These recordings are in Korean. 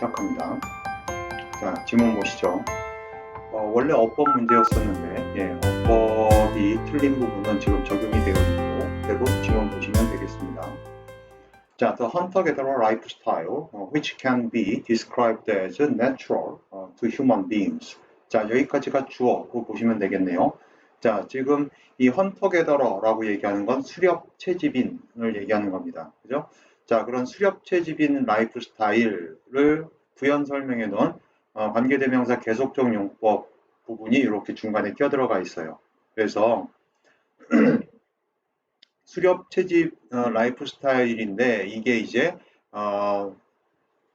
시작합니다. 자, 지문 보시죠. 어, 원래 어법 문제였었는데, 예, 어법이 틀린 부분은 지금 적용이 되어 있고, 그대로 지문 보시면 되겠습니다. 자, the hunter-gatherer lifestyle, uh, which can be described as natural uh, to human beings. 자, 여기까지가 주어로 보시면 되겠네요. 자, 지금 이 헌터 게더러라고 얘기하는 건 수렵 채집인을 얘기하는 겁니다. 그죠? 자, 그런 수렵 채집인 라이프 스타일을 부연 설명해 놓은 어, 관계대명사 계속적 용법 부분이 이렇게 중간에 껴들어가 있어요. 그래서 수렵 채집 어, 라이프 스타일인데 이게 이제 어,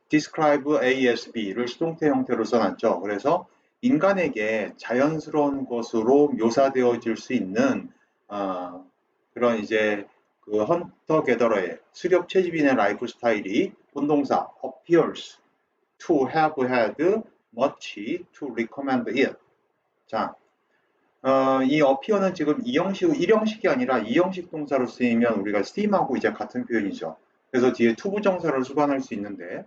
describe ASB를 수동태 형태로 써놨죠. 그래서 인간에게 자연스러운 것으로 묘사되어질 수 있는 어, 그런 이제 그 헌터 게더러의 수렵 채집인의 라이프 스타일이 본동사 appears to have had much to recommend it. 자, 어, 이 appear는 지금 이형식, 일형식이 아니라 이형식 동사로 쓰이면 우리가 seem하고 이제 같은 표현이죠. 그래서 뒤에 투부정사를 수반할 수 있는데,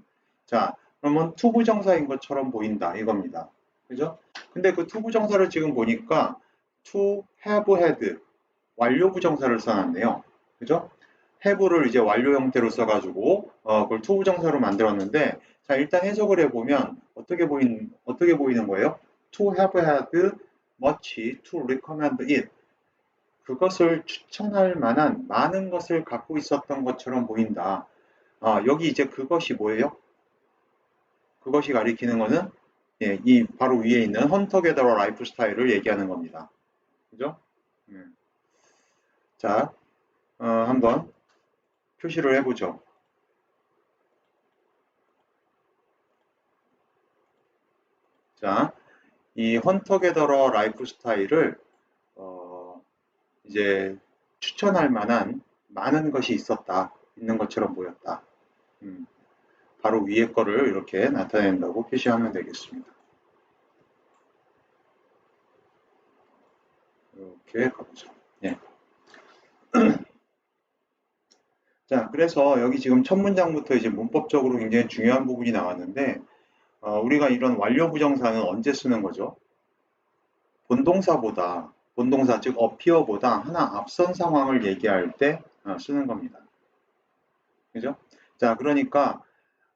자, 그러면 투부정사인 것처럼 보인다 이겁니다. 그죠? 근데 그 투부정사를 지금 보니까 to have had 완료 부정사를 써놨네요. 그죠? have를 이제 완료 형태로 써가지고 어, 그걸 투부정사로 만들었는데 자 일단 해석을 해보면 어떻게 보인 어떻게 보이는 거예요? to have had much to recommend it 그것을 추천할 만한 많은 것을 갖고 있었던 것처럼 보인다. 아, 여기 이제 그것이 뭐예요? 그것이 가리키는 것은 예, 이 바로 위에 있는 헌터 게더러 라이프 스타일을 얘기하는 겁니다. 그죠? 음. 자, 어, 한번 표시를 해보죠. 자, 이 헌터 게더러 라이프 스타일을 어, 이제 추천할 만한 많은 것이 있었다, 있는 것처럼 보였다. 음, 바로 위에 거를 이렇게 나타낸다고 표시하면 되겠습니다. 이렇게 가보죠. 예. 자, 그래서 여기 지금 첫 문장부터 이제 문법적으로 굉장히 중요한 부분이 나왔는데, 어, 우리가 이런 완료 부정사는 언제 쓰는 거죠? 본동사보다, 본동사 즉 appear보다 하나 앞선 상황을 얘기할 때 어, 쓰는 겁니다. 그죠? 자, 그러니까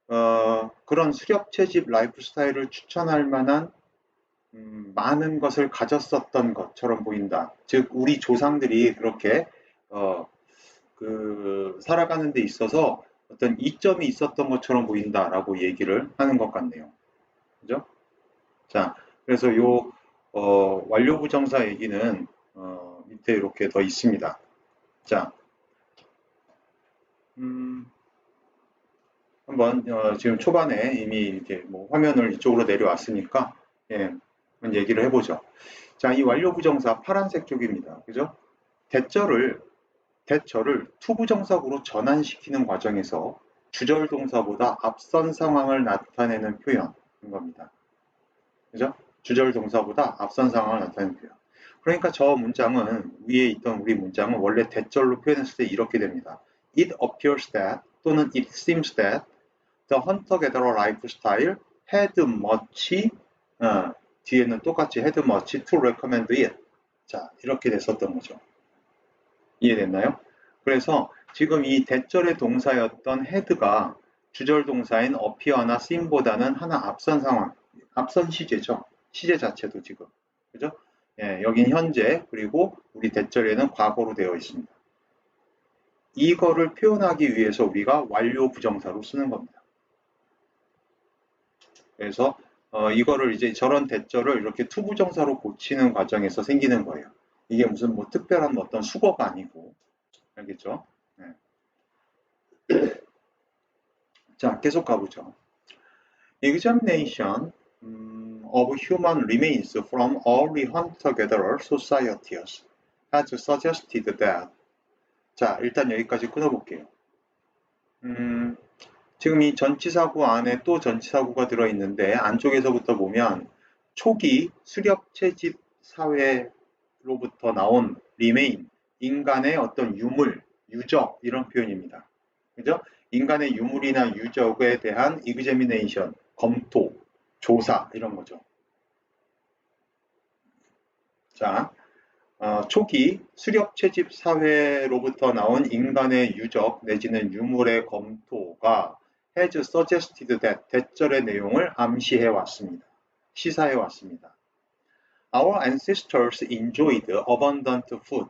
어, 그런 수렵 채집 라이프 스타일을 추천할 만한 음, 많은 것을 가졌었던 것처럼 보인다. 즉, 우리 조상들이 그렇게 어, 그 살아가는 데 있어서 어떤 이점이 있었던 것처럼 보인다라고 얘기를 하는 것 같네요. 그죠? 자, 그래서 요 어, 완료 부정사 얘기는 어, 밑에 이렇게 더 있습니다. 자, 음, 한번 어, 지금 초반에 이미 이렇게 뭐 화면을 이쪽으로 내려왔으니까 예, 한번 얘기를 해보죠. 자, 이 완료 부정사 파란색 쪽입니다. 그죠? 대절을 대절을 투부정사구로 전환시키는 과정에서 주절 동사보다 앞선 상황을 나타내는 표현인 겁니다. 그죠? 주절 동사보다 앞선 상황을 나타내는 표현. 그러니까 저 문장은 위에 있던 우리 문장은 원래 대절로 표현했을 때 이렇게 됩니다. It appears that 또는 it seems that the hunter-gatherer lifestyle had much 어, 뒤에는 똑같이 had much to recommend it. 자, 이렇게 됐었던 거죠. 이해됐나요? 그래서 지금 이 대절의 동사였던 head가 주절 동사인 appear나 seem보다는 하나 앞선 상황, 앞선 시제죠. 시제 자체도 지금. 그죠? 예, 여긴 현재, 그리고 우리 대절에는 과거로 되어 있습니다. 이거를 표현하기 위해서 우리가 완료 부정사로 쓰는 겁니다. 그래서 어, 이거를 이제 저런 대절을 이렇게 투부정사로 고치는 과정에서 생기는 거예요. 이게 무슨 뭐 특별한 어떤 수거가 아니고 알겠죠? 네. 자, 계속 가보죠. Examination um, of human remains from early hunter-gatherer societies has suggested that 자, 일단 여기까지 끊어볼게요. 음, 지금 이 전치사구 안에 또 전치사구가 들어있는데 안쪽에서부터 보면 초기 수렵 채집 사회 로부터 나온 remain, 인간의 어떤 유물, 유적 이런 표현입니다. 그죠? 인간의 유물이나 유적에 대한 examination, 검토, 조사 이런 거죠. 자, 어, 초기 수렵 채집 사회로부터 나온 인간의 유적 내지는 유물의 검토가 has suggested that 대절의 내용을 암시해 왔습니다. 시사해 왔습니다. Our ancestors enjoyed abundant food.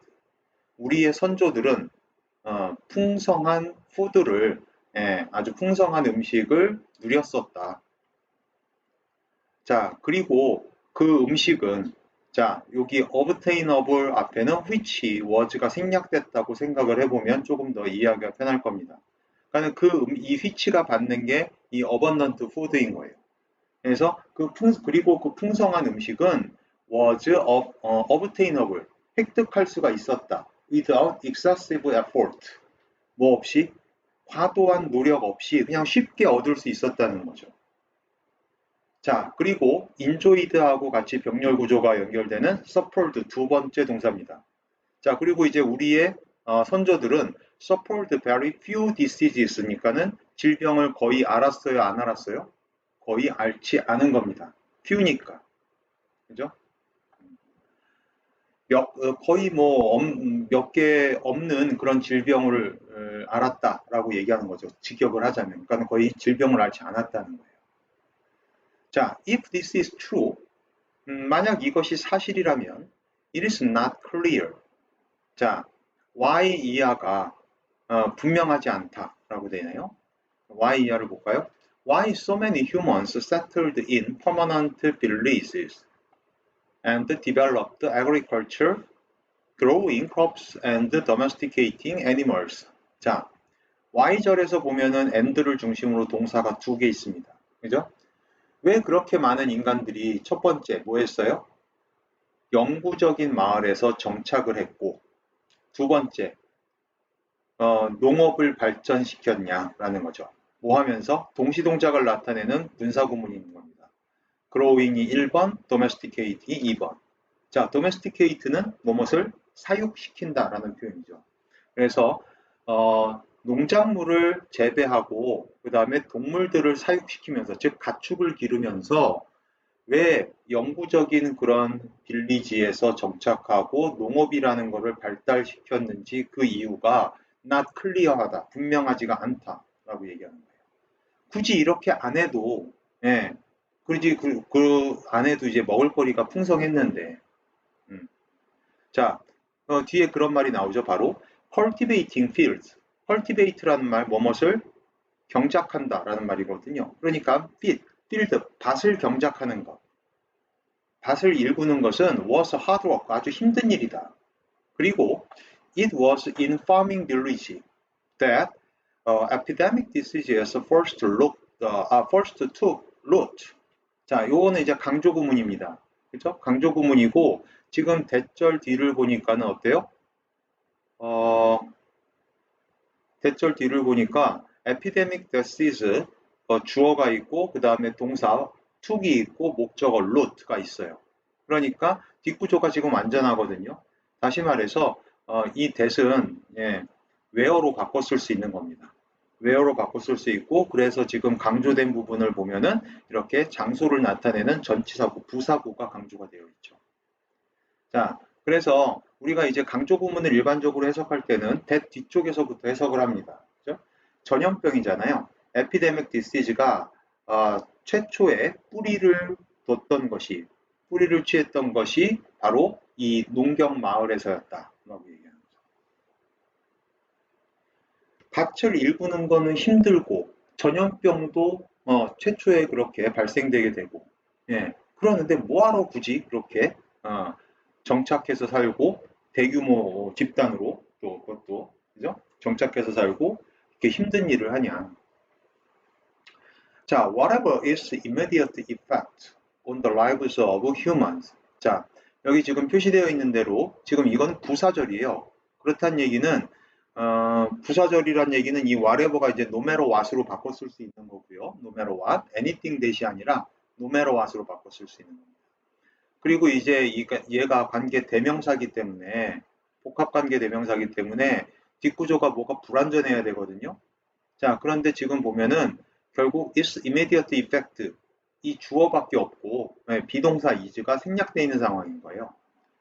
우리의 선조들은 어, 풍성한 푸드를 예, 아주 풍성한 음식을 누렸었다. 자, 그리고 그 음식은 자, 여기 obtainable 앞에는 which was가 생략됐다고 생각을 해보면 조금 더 이해하기가 편할 겁니다. 그러니까 그, 음, 이 which가 받는 게 이 abundant food인 거예요. 그래서 그 풍, 그리고 그 풍성한 음식은 was of, 어, obtainable, 획득할 수가 있었다. without excessive effort. 뭐 없이? 과도한 노력 없이 그냥 쉽게 얻을 수 있었다는 거죠. 자, 그리고 enjoyed하고 같이 병렬 구조가 연결되는 suffered 두 번째 동사입니다. 자, 그리고 이제 우리의 어, 선조들은 suffered very few diseases니까는 질병을 거의 알았어요, 안 알았어요? 거의 앓지 않은 겁니다. few니까. 그죠? 몇, 어, 거의 뭐 몇 개 없는 그런 질병을 어, 알았다라고 얘기하는 거죠. 직역을 하자면. 그러니까 거의 질병을 앓지 않았다는 거예요. 자, if this is true, 음, 만약 이것이 사실이라면 it is not clear. 자, why 이하가 어, 분명하지 않다라고 되네요. why 이하를 볼까요? Why so many humans settled in permanent villages and developed agriculture, growing crops and domesticating animals. 자, Y절에서 보면은 and를 중심으로 동사가 두 개 있습니다. 그죠? 왜 그렇게 많은 인간들이 첫 번째 뭐 했어요? 영구적인 마을에서 정착을 했고 두 번째 어, 농업을 발전시켰냐라는 거죠. 뭐 하면서 동시동작을 나타내는 있는 겁니다. Growing이 1번, domesticate이 2번. 자, domesticate는 무엇을 사육시킨다라는 표현이죠. 그래서 어, 농작물을 재배하고 그 다음에 동물들을 사육시키면서 즉 가축을 기르면서 왜 영구적인 그런 빌리지에서 정착하고 농업이라는 것을 발달시켰는지 그 이유가 not clear하다, 분명하지가 않다라고 얘기하는 거예요. 굳이 이렇게 안 해도 예, 그지 그, 그 안에도 이제 먹을거리가 풍성했는데 음. 자 어, 뒤에 그런 말이 나오죠 바로 cultivating fields cultivate라는 말 뭐뭇을 경작한다 라는 말이거든요. 그러니까 field, field 밭을 경작하는 것. 밭을 일구는 것은 was hard work 아주 힘든 일이다. 그리고 it was in farming village that uh, epidemic diseases first look uh, first took root. 자, 요거는 이제 강조 구문입니다. 그죠? 강조 구문이고 지금 대절 뒤를 보니까는 어때요? 어, 대절 뒤를 보니까 epidemic disease 어, 주어가 있고 그 다음에 동사 툭이 있고 목적어 root가 있어요. 그러니까 뒷구조가 지금 완전하거든요. 다시 말해서 어, 이 that은 예, where로 쓸수 있는 겁니다. Where로 바꿔 쓸 수 있고 그래서 지금 강조된 부분을 보면은 이렇게 장소를 나타내는 전치사구, 부사구가 강조가 되어 있죠. 자, 그래서 우리가 이제 강조 구문을 일반적으로 해석할 때는 대 뒤쪽에서부터 해석을 합니다. 그죠? 전염병이잖아요. 에피데믹 디시즈가 어, 최초에 뿌리를 뒀던 것이 뿌리를 취했던 것이 바로 이 농경 마을에서였다 라고 얘기하는 거죠. 밭을 일구는 거는 힘들고 전염병도 어, 최초에 그렇게 발생되게 되고 예, 그러는데 뭐하러 굳이 그렇게 어, 정착해서 살고 대규모 집단으로 또 그것도 그죠? 정착해서 살고 이렇게 힘든 일을 하냐. 자, whatever is immediate effect on the lives of humans. 자, 여기 지금 표시되어 있는 대로 지금 이건 부사절이에요. 그렇다는 얘기는 어, 부사절이란 얘기는 이 whatever가 이제 no matter what으로 바꿔 쓸 수 있는 거고요. no matter what, anything 대시 아니라 no matter what으로 바꿔 쓸 수 있는 겁니다. 그리고 이제 얘가 관계 대명사기 때문에 복합관계 대명사기 때문에 뒷구조가 뭐가 불완전해야 되거든요. 자, 그런데 지금 보면은 결국 its immediate effect 이 주어밖에 없고 네, 비동사 is가 생략되어 있는 상황인 거예요.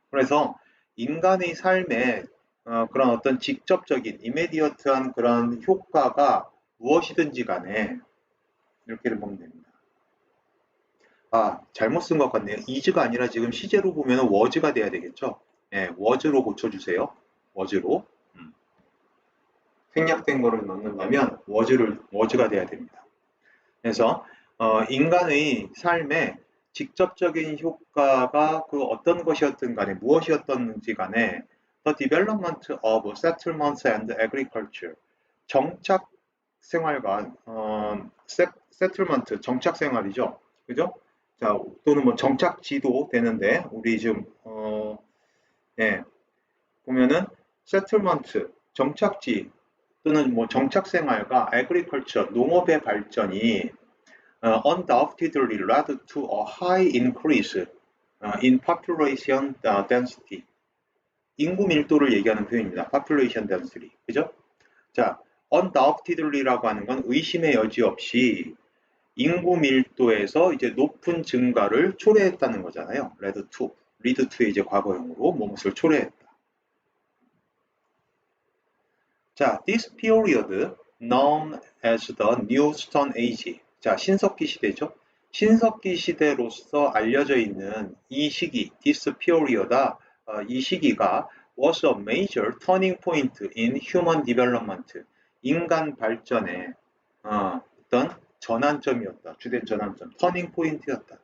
그래서 인간의 삶에 어, 그런 어떤 직접적인 이메디어트한 그런 효과가 무엇이든지 간에 이렇게 보면 됩니다. 아 잘못 쓴 것 같네요. is가 아니라 지금 시제로 보면 was가 돼야 되겠죠. 예, was로 고쳐주세요. was로 음. 생략된 거를 넣는다면 was를 was가 돼야 됩니다. 그래서 어, 인간의 삶에 직접적인 효과가 그 어떤 것이었든 간에 무엇이었던지 간에 the development of settlements and agriculture 정착 생활과 어, settlement 정착 생활이죠. 그죠? 자, 또는 뭐 정착 지도 되는데 우리 지금 어, 예, 보면은 settlement 정착지 또는 뭐 정착 생활과 agriculture 농업의 발전이 uh, undoubtedly led to a high increase uh, in population uh, density. 인구 밀도를 얘기하는 표현입니다. population density. 그죠? 자, undoubtedly라고 하는 건 의심의 여지 없이 인구 밀도에서 이제 높은 증가를 초래했다는 거잖아요. led to. lead to의 이제 과거형으로 무엇을 초래했다. 자, this period known as the New Stone Age. 자, 신석기 시대죠. 신석기 시대로서 알려져 있는 이 시기, this period, 어, 이 시기가 was a major turning point in human development. 인간 발전의 어, 어떤 전환점이었다. 주된 전환점, 터닝 포인트였다.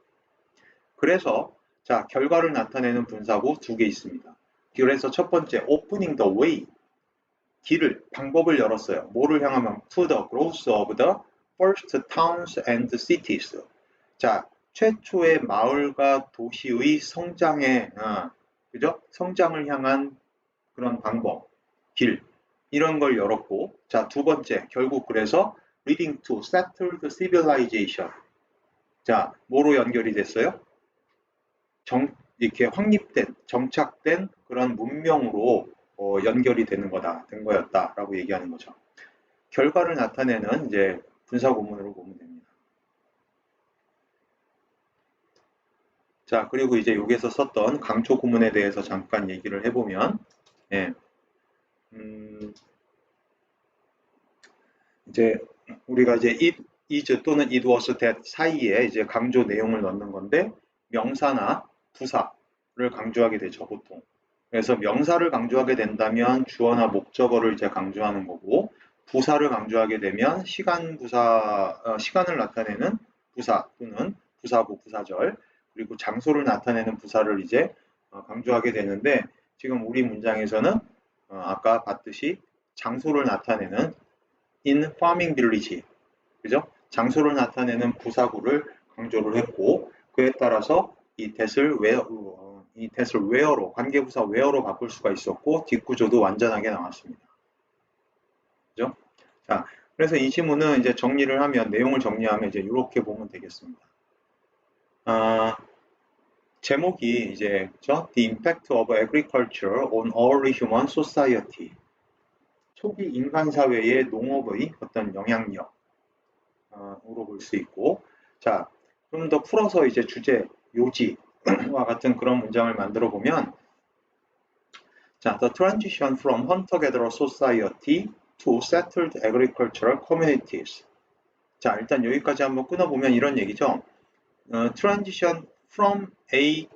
그래서 자 결과를 나타내는 분사구 두 개 있습니다. 그래서 첫 번째 opening the way 길을 방법을 열었어요. 뭐를 향하면 to the growth of the first towns and cities. 자, 최초의 마을과 도시의 성장의 어, 그죠? 성장을 향한 그런 방법, 길 이런 걸 열었고, 자, 두 번째 결국 그래서 leading to settled civilization. 자, 뭐로 연결이 됐어요? 정, 이렇게 확립된, 정착된 그런 문명으로 어, 연결이 되는 거다, 된 거였다라고 얘기하는 거죠. 결과를 나타내는 이제 분사 구문으로 보면 됩니다. 자, 그리고 이제 여기에서 썼던 강조 구문에 대해서 잠깐 얘기를 해보면, 예, 음, 이제 우리가 이제 it is 또는 it was that 사이에 이제 강조 내용을 넣는 건데, 명사나 부사를 강조하게 되죠, 보통. 그래서 명사를 강조하게 된다면 주어나 목적어를 이제 강조하는 거고, 부사를 강조하게 되면 시간 부사 어, 시간을 나타내는 부사 또는 부사부 부사절 그리고 장소를 나타내는 부사를 이제 어, 강조하게 되는데 지금 우리 문장에서는 어, 아까 봤듯이 장소를 나타내는 in farming village 그죠? 장소를 나타내는 부사구를 강조를 했고 그에 따라서 이 that을 where 어, 이 that을 where로 관계부사 where로 바꿀 수가 있었고 뒷구조도 완전하게 나왔습니다. 그죠? 자, 그래서 이 지문은 이제 정리를 하면, 내용을 정리하면 이제 이렇게 보면 되겠습니다. 아, 제목이 이제, 그죠? The Impact of Agriculture on Early Human Society. 초기 인간 사회의 농업의 어떤 영향력으로 볼 수 있고, 자, 좀 더 풀어서 이제 주제, 요지와 같은 그런 문장을 만들어 보면, 자, the transition from hunter-gatherer society to settled agricultural communities. 자, 일단 여기까지 한번 끊어보면 이런 얘기죠. 어, transition from A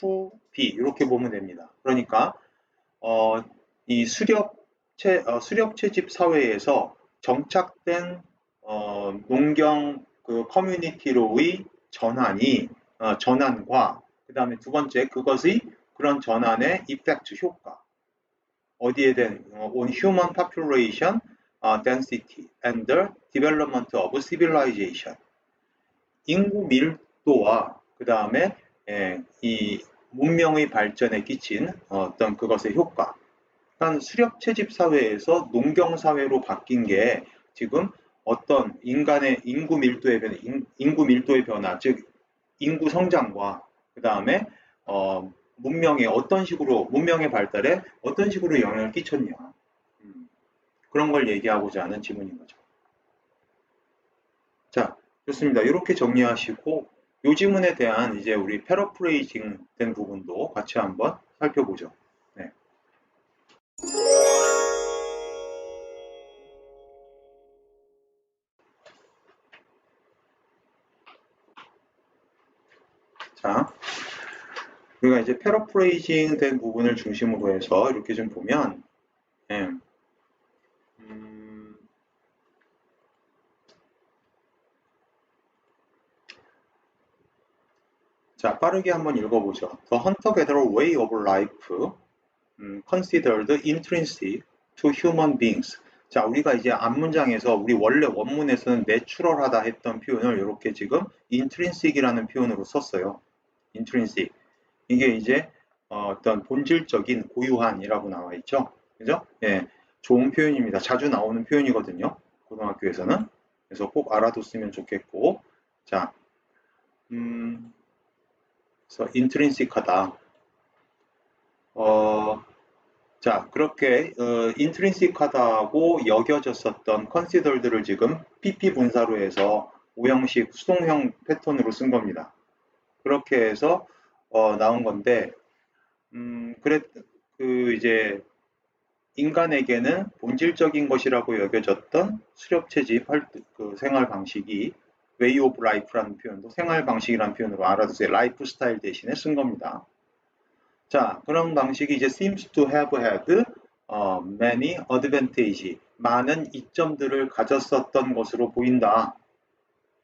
to B. 이렇게 보면 됩니다. 그러니까 어, 이 수렵 채 어, 수렵 채집 사회에서 정착된 어, 농경 그 커뮤니티로의 전환이 어, 전환과 그 다음에 두 번째 그것의 그런 전환의 이펙트 효과. 어디에 대한 on human population uh, density and the development of civilization. 인구 밀도와 그 다음에 예, 이 문명의 발전에 끼친 어떤 그것의 효과 일단 수렵 채집 사회에서 농경 사회로 바뀐 게 지금 어떤 인간의 인구 밀도의 변화, 인 구 밀도의 변화, 즉 인구 성장과 그 다음에 어, 문명에 어떤 식으로 문명의 발달에 어떤 식으로 영향을 끼쳤냐 음, 그런 걸 얘기하고자 하는 지문인 거죠. 자 좋습니다. 이렇게 정리하시고 요 지문에 대한 이제 우리 패러프레이징 된 부분도 같이 한번 살펴보죠. 네. 자, 우리가 이제 패러프레이징 된 부분을 중심으로 해서 이렇게 좀 보면, 예, 빠르게 한번 읽어보죠. The hunter-gatherer way of life 음, considered intrinsic to human beings. 자, 우리가 이제 앞문장에서 우리 원래 원문에서는 내추럴하다 했던 표현을 이렇게 지금 intrinsic이라는 표현으로 썼어요. intrinsic. 이게 이제 어, 떤 본질적인 고유한이라고 나와 있죠. 그죠? 예. 좋은 표현입니다. 자주 나오는 표현이거든요. 고등학교에서는. 그래서 꼭 알아뒀으면 좋겠고. 자, 음, 그래서 인트린식하다. 어, 자, 그렇게 어, 인트린식하다고 여겨졌었던 컨시더들을 지금 PP 분사로 해서 오형식 수동형 패턴으로 쓴 겁니다. 그렇게 해서 어, 나온 건데, 음, 그래, 그 이제 인간에게는 본질적인 것이라고 여겨졌던 수렵채집 그 생활 방식이 way of life라는 표현도 생활 방식이라는 표현으로 알아두세요. 라이프 스타일 대신에 쓴 겁니다. 자, 그런 방식이 이제 seems to have had 어, many advantage, 많은 이점들을 가졌었던 것으로 보인다.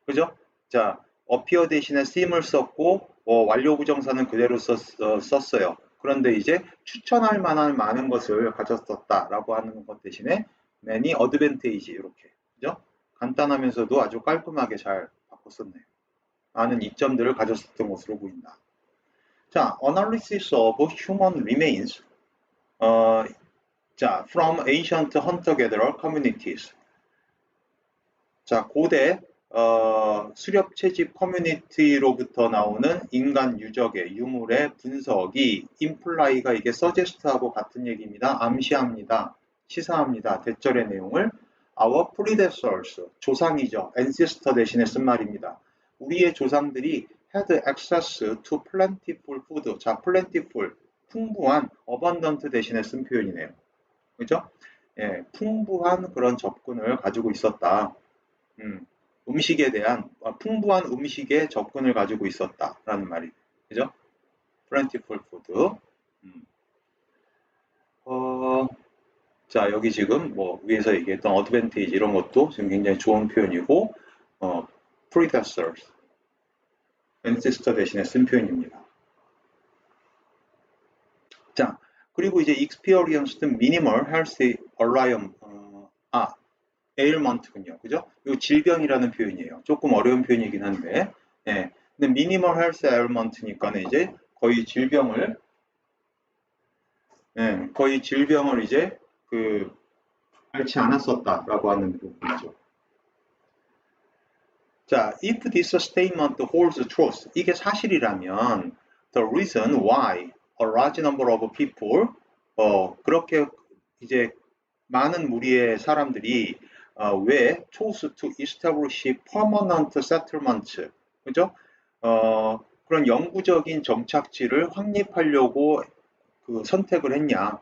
그죠? 자, appear 대신에 seem을 썼고 어, 완료 부정사는 그대로 썼, 어, 썼어요. 그런데 이제 추천할 만한 많은 것을 가졌었다라고 하는 것 대신에 many advantage 이렇게 그죠? 간단하면서도 아주 깔끔하게 잘 바꿨었네요. 많은 이점들을 가졌었던 것으로 보인다. 자, analysis of human remains. 어, 자, from ancient hunter-gatherer communities. 자, 고대 어, 수렵 채집 커뮤니티로부터 나오는 인간 유적의 유물의 분석이 임플라이가 이게 서제스트하고 같은 얘기입니다. 암시합니다. 시사합니다. 대절의 내용을 our predecessors 조상이죠. ancestor 대신에 쓴 말입니다. 우리의 조상들이 had access to plentiful food. 자, plentiful 풍부한 abundant 대신에 쓴 표현이네요. 그죠? 예, 풍부한 그런 접근을 가지고 있었다. 음, 음식에 대한 어, 풍부한 음식에 접근을 가지고 있었다 라는 말이 그죠? plentiful food. 음. 어, 자 여기 지금 뭐 위에서 얘기했던 advantage 이런 것도 지금 굉장히 좋은 표현이고 어, predecessors, ancestor 대신에 쓴 표현입니다. 자 그리고 이제 experienced minimal health alarm 어, 아 ailment군요. 그죠? 이 질병이라는 표현이에요. 조금 어려운 표현이긴 한데, 예. 근데 minimal health ailment니까는 이제 거의 질병을, 예, 거의 질병을 이제 그 앓지 않았었다라고 하는 부분이죠. 자, if this statement holds truth, 이게 사실이라면 the reason why a large number of people 어, 그렇게 이제 많은 무리의 사람들이 어, 왜 chose to establish permanent settlement 그죠? 어, 그런 영구적인 정착지를 확립하려고 그 선택을 했냐?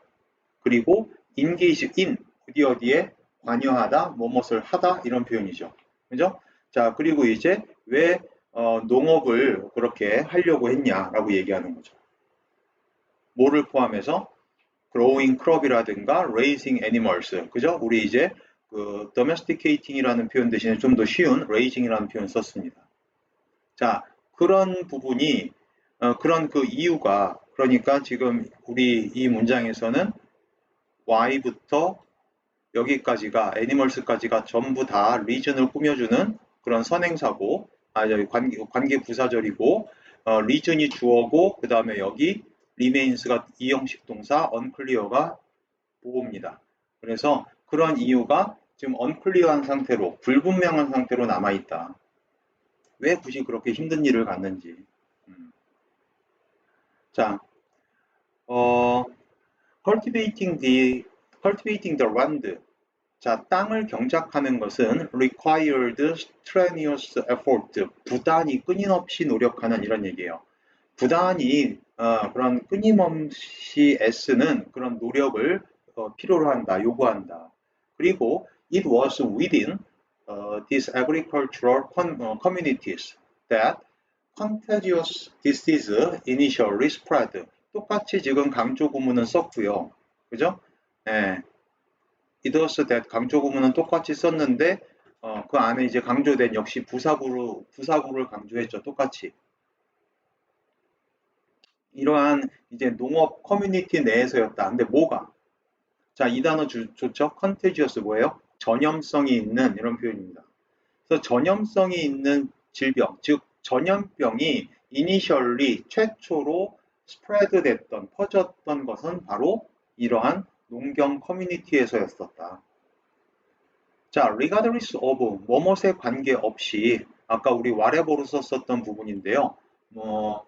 그리고 engage in 어디 어디에 관여하다, 뭐뭇을 하다 이런 표현이죠. 그죠? 자, 그리고 이제 왜 어, 농업을 그렇게 하려고 했냐라고 얘기하는 거죠. 뭐를 포함해서 growing crop이라든가 raising animals, 그죠? 우리 이제 그 domesticating이라는 표현 대신에 좀 더 쉬운 raising이라는 표현 을 썼습니다. 자, 그런 부분이 어, 그런 그 이유가 그러니까 지금 우리 이 문장에서는 y부터 여기까지가 animals까지가 전부 다 region을 꾸며주는 그런 선행사고 아 저기 관계, 관계 부사절이고 어, region이 주어고 그 다음에 여기 remains가 이형식 동사 unclear가 보호입니다. 그래서 그런 이유가 지금 언클리어한 상태로 불분명한 상태로 남아 있다. 왜 굳이 그렇게 힘든 일을 갖는지. 음. 자, 어, cultivating the cultivating the land. 자, 땅을 경작하는 것은 required strenuous effort, 부단히 끊임없이 노력하는 이런 얘기예요. 부단히 어, 그런 끊임없이 애쓰는 그런 노력을 어, 필요로 한다, 요구한다. 그리고 it was within uh, these agricultural communities that contagious disease initially spread. 똑같이 지금 강조 구문은 썼고요. 그죠? 예. was that 강조 구문은 똑같이 썼는데 어, 그 안에 이제 강조된 역시 부사구로 부사구를 강조했죠. 똑같이. 이러한 이제 농업 커뮤니티 내에서였다. 근데 뭐가? 자, 이 단어 주, 좋죠? 컨테지어스 뭐예요? 전염성이 있는 이런 표현입니다. 그래서 전염성이 있는 질병, 즉 전염병이 이니셜리 최초로 스프레드 됐던 퍼졌던 것은 바로 이러한 농경 커뮤니티에서였었다. 자, regardless of 뭐뭇에 관계없이 아까 우리 와레보로 썼었던 부분인데요. 뭐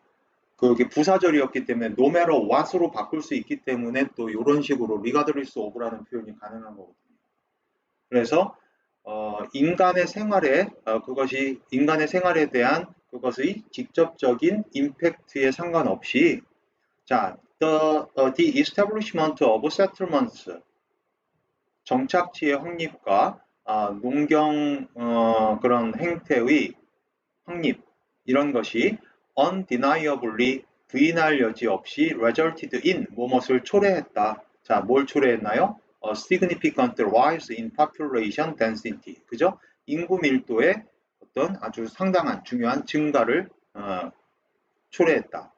그게 부사절이었기 때문에 no matter what으로 바꿀 수 있기 때문에 또 이런 식으로 regardless of라는 표현이 가능한 거거든요. 그래서 어, 인간의 생활에 어, 그것이 인간의 생활에 대한 그것의 직접적인 임팩트에 상관없이 자, the, uh, the establishment of settlements 정착지의 확립과 어, 농경 어, 그런 행태의 확립 이런 것이 undeniably 부인할 여지 없이 resulted in 무엇을 초래했다. 자, 뭘 초래했나요? A significant rise in population density. 그죠? 인구 밀도의 어떤 아주 상당한 중요한 증가를 어, 초래했다.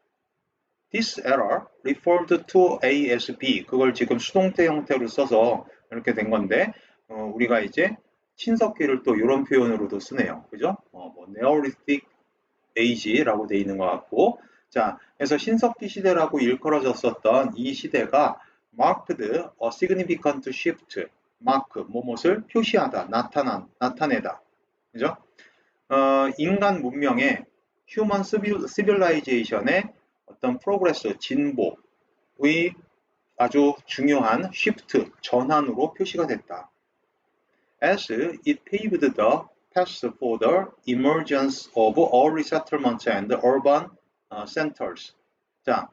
This error referred to ASB. 그걸 지금 수동태 형태로 써서 이렇게 된 건데 어, 우리가 이제 친석기를 또 이런 표현으로도 쓰네요. 그죠? 어, 뭐 Neolithic Age라고 돼 있는 것 같고 자, 그래서 신석기 시대라고 일컬어졌었던 이 시대가 marked a significant shift, mark, 뭐뭇을 표시하다, 나타난, 나타내다. 그죠? 어, 인간 문명의 human civilization의 어떤 progress, 진보의 아주 중요한 shift, 전환으로 표시가 됐다. As it paved the path for the emergence of early settlements and urban centers. 자,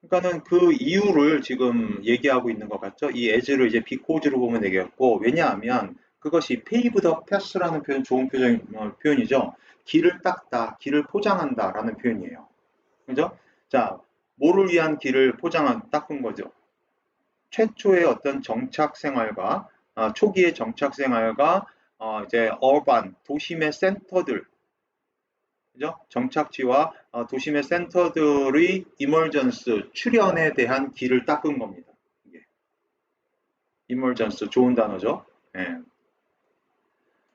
그러니까는 그 이유를 지금 얘기하고 있는 것 같죠? 이 as를 이제 because,로 보면 되겠고, 왜냐하면 그것이 pave the path라는 표현 좋은 표현, 어, 표현이죠. 길을 닦다, 길을 포장한다 라는 표현이에요. 그죠? 자, 뭐를 위한 길을 포장한, 닦은 거죠? 최초의 어떤 정착 생활과, 어, 초기의 정착 생활과, 어, 이제 어반, 도심의 센터들, 그죠? 정착지와 어, 도심의 센터들의 이멀전스, 출현에 대한 길을 닦은 겁니다. 이게. 이멀전스, 좋은 단어죠. 예.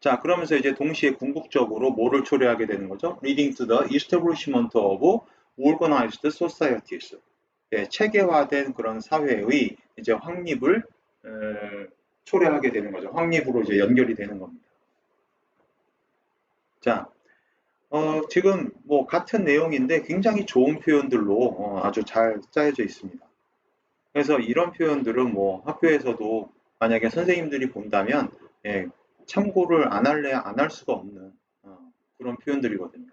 자, 그러면서 이제 동시에 궁극적으로 뭐를 초래하게 되는 거죠? Leading to the establishment of organized societies. 예, 체계화된 그런 사회의 이제 확립을 에, 초래하게 되는 거죠. 확립으로 이제 연결이 되는 겁니다. 자, 어, 지금 뭐 같은 내용인데 굉장히 좋은 표현들로 어, 아주 잘 짜여져 있습니다. 그래서 이런 표현들은 뭐 학교에서도 만약에 선생님들이 본다면 예, 참고를 안 할래야 안 할 수가 없는 어, 그런 표현들이거든요.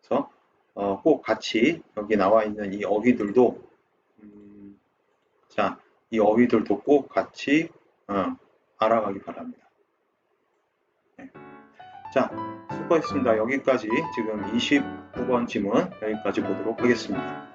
그래서 어, 꼭 같이 여기 나와 있는 이 어휘들도 음, 자, 이 어휘들도 꼭 같이 어, 알아가기 바랍니다. 네. 자, 수고했습니다. 여기까지 지금 29번 지문 여기까지 보도록 하겠습니다.